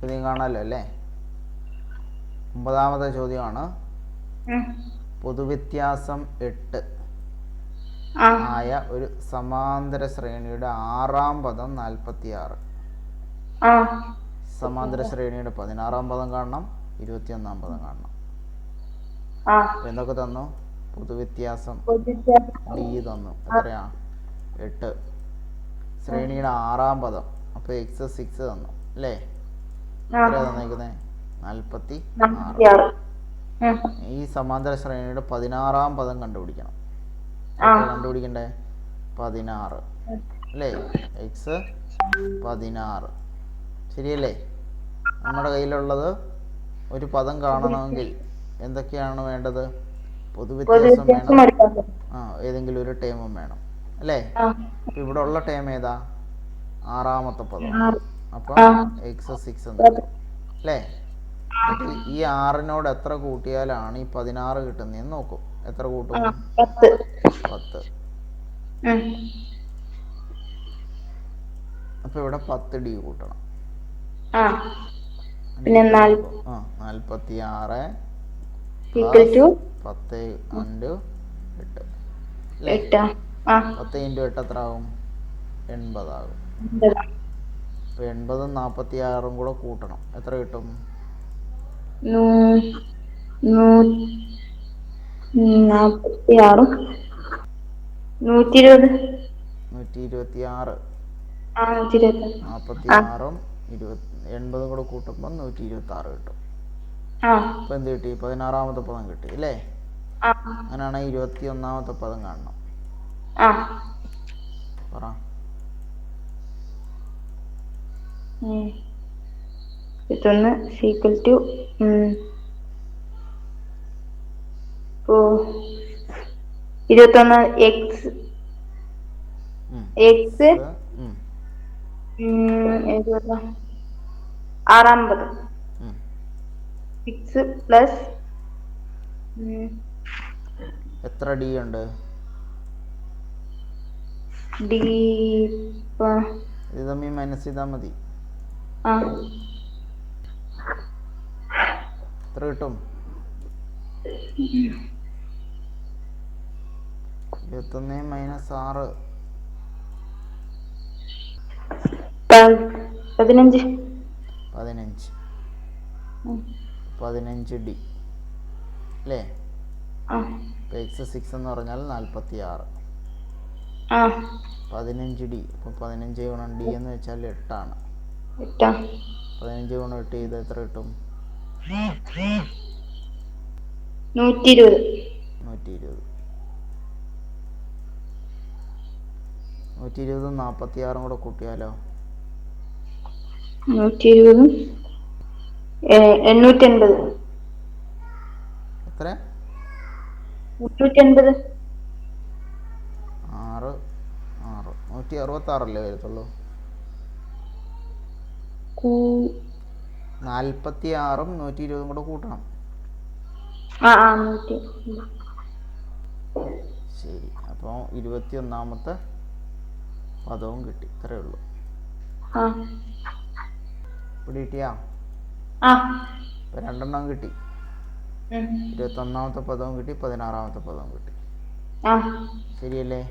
ചോദ്യം കാണാലോ അല്ലേ? ഒമ്പതാമത്തെ ചോദ്യമാണ്. പൊതുവ്യത്യാസം എട്ട് ആയ ഒരു സമാന്തര ശ്രേണിയുടെ ആറാം പദം നാൽപ്പത്തി ആറ് സമാന്തര ശ്രേണിയുടെ പതിനാറാം പദം കാണണം ഇരുപത്തിയൊന്നാം പദം കാണണം. എന്തൊക്കെ തന്നു? പൊതുവ്യത്യാസം പൊതുവ്യത്യാസം. ഡി തന്നു. എത്രയാ? എട്ട്. ശ്രേണിയുടെ ആറാം പദം. അപ്പോൾ എക്സ് സിക്സ് തന്നു. അല്ലേ? തന്നേക്കുന്നത് നാൽപ്പത്തി ആറ്. ഈ സമാന്തര ശ്രേണിയുടെ പതിനാറാം പദം കണ്ടുപിടിക്കണം. കണ്ടുപിടിക്കണ്ടേ? പതിനാറ്. അല്ലേ? എക്സ് പതിനാറ്. ശരിയല്ലേ? നമ്മുടെ കയ്യിലുള്ളത് ഒരു പദം കാണണമെങ്കിൽ എന്തൊക്കെയാണ് വേണ്ടത്? പൊതുവ്യത്യാസം വേണം. ആ ഏതെങ്കിലും ഒരു ടേമും വേണം. അല്ലേ? ഇവിടെ ഉള്ള ടേം ഏതാ? ആറാമത്തെ പദം. അപ്പൊ. എക്സ് സിക്സ് എന്ന് അല്ലേ? ഈ ആറിനോട് എത്ര കൂട്ടിയാലാണ് ഈ പതിനാറ് കിട്ടുന്നതെന്ന് നോക്കും. എത്ര കൂട്ടും? പത്ത്. അപ്പൊ ഇവിടെ പത്ത് ഡി കൂട്ടണം. ആ. പിന്നെ നാൽപ്പത്തി ആറ് പത്ത് ഇന്റു എട്ട്. പത്ത് ഇന്റു എട്ട് എത്ര ആകും എൺപതാകും. എൺപതും നാപ്പത്തി ആറും കൂടെ കൂട്ടണം. എത്ര കിട്ടും? നൂ- നൂ- നാപ്പത്തി ആറും നൂറ്റി ഇരുപത് നൂറ്റി ഇരുപത്തി ആറ് ആ നൂറ്റി ഇരുപത്തി നാൽപ്പത്തി ആറും ഇരുപത്തി എൺപതും കൂടെ കൂട്ടുമ്പോൾ നൂറ്റി ഇരുപത്തി ആറ് കിട്ടും എന്ത് കിട്ടി? പതിനാറാമത്തെ പദം കിട്ടി അല്ലേ അങ്ങനെയാണെങ്കിൽ ഇരുപത്തി ഒന്നാമത്തെ പദം കാണണം. പറ. ഉം. ഇരുപത്തൊന്ന് സീക്വൽ ടു ഓ ഇരുപത്തൊന്ന് എക്സ് x എക്സ് ആറാമ്പത്. സിക്സ് പ്ലസ് എത്ര ഡി ഉണ്ട്? ഡി ഇത് തമ്മിൽ മൈനസ് ചെയ്താൽ മതി. എത്ര കിട്ടും? ഇരുപത്തൊന്ന് മൈനസ് ആറ്. പതിനഞ്ച്. പതിനഞ്ച്. പതിനഞ്ച് ഡി അല്ലേ? എക്സ് സിക്സ് എന്ന് പറഞ്ഞാൽ നാൽപ്പത്തി ആറ് പതിനഞ്ച് ഡി ഇപ്പോൾ പതിനഞ്ച് ഗുണം ഡി എന്ന് വെച്ചാൽ എട്ടാണ്. എട്ടാ പതിനഞ്ച് ഗുണം എട്ട് ചെയ്ത് എത്ര കിട്ടും? നൂറ്റി ഇരുപത് നൂറ്റി ഇരുപത് നൂറ്റി ഇരുപതും നാൽപ്പത്തി ആറും കൂടെ കൂട്ടിയാലോ? നൂറ്റി ഇരുപതും എണ്ണൂറ്റി എൺപത് എത്ര? മുന്നൂറ്റി എൺപത് ആറ് ആറ്. നൂറ്റി അറുപത്താറല്ലേ വരത്തുള്ളൂ? കൂ- നാൽപ്പത്തി ആറും നൂറ്റി ഇരുപതും കൂടെ കൂട്ടണം ശരി. അപ്പോൾ ഇരുപത്തി ഒന്നാമത്തെ പദവും കിട്ടി. ഇത്രേ ഉള്ളൂ. ഇവിടെ കിട്ടിയാ? രണ്ടെണ്ണം കിട്ടി. ഇരുപത്തി ഒന്നാമത്തെ പദവും കിട്ടി. പതിനാറാമത്തെ പദവും കിട്ടി. ശരിയല്ലേ?